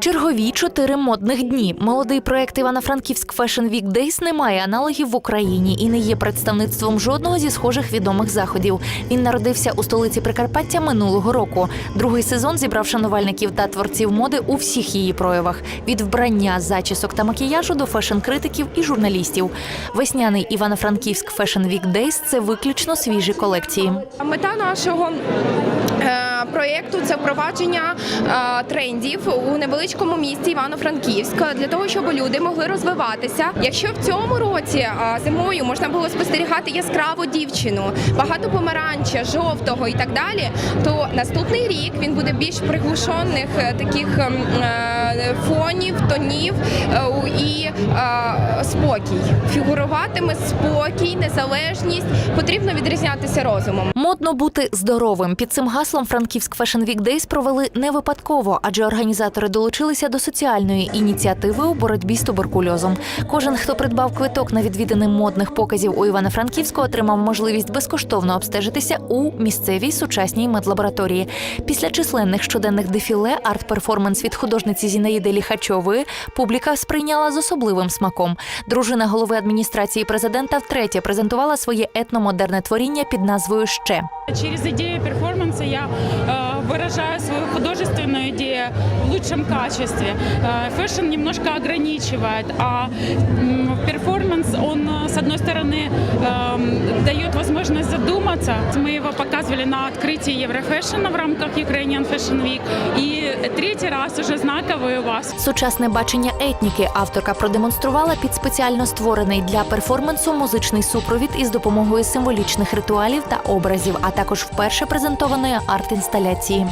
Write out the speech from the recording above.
Чергові чотири модних дні. Молодий проект Івано-Франківськ Fashion Week Days не має аналогів в Україні і не є представництвом жодного зі схожих відомих заходів. Він народився у столиці Прикарпаття минулого року. Другий сезон зібрав шанувальників та творців моди у всіх її проявах: від вбрання, зачісок та макіяжу до фешн-критиків і журналістів. Весняний Івано-Франківськ Fashion Week Days – це виключно свіжі колекції. Мета нашого проєкту це впровадження е, трендів у невеличкому місті Івано-Франківськ для того, щоб люди могли розвиватися. Якщо в цьому році е, зимою можна було спостерігати яскраву дівчину, багато помаранча, жовтого і так далі, то наступний рік він буде більш приглушених е, таких ем, фонів, тонів і спокій. Фігуруватиме спокій, незалежність. Потрібно відрізнятися розумом. Модно бути здоровим. Під цим гаслом Франківськ Fashion Week Days провели не випадково, адже організатори долучилися до соціальної ініціативи у боротьбі з туберкульозом. Кожен, хто придбав квиток на відвідини модних показів у Івано-Франківську, отримав можливість безкоштовно обстежитися у місцевій сучасній медлабораторії. Після численних щоденних дефіле, арт-перформанс від художниці Зінаїди Ліхачової публіка сприйняла з особливим смаком. Дружина голови адміністрації президента втретє презентувала своє етномодерне творіння під назвою Ще Через идею перформанса я э, выражаю свою художественную идею в лучшем качестве. Э, фэшн немножко ограничивает, а м, перформанс, он, э, с одной стороны, эм, дает возможность задуматься. Мы его показывали на открытии Еврофэшена в рамках Ukrainian Fashion Week. И третий раз уже знаковый у вас Сучасне бачення етніки авторка продемонструвала під спеціально створений для перформансу музичний супровід із допомогою символічних ритуалів та образів, а також вперше презентованої арт-інсталяції.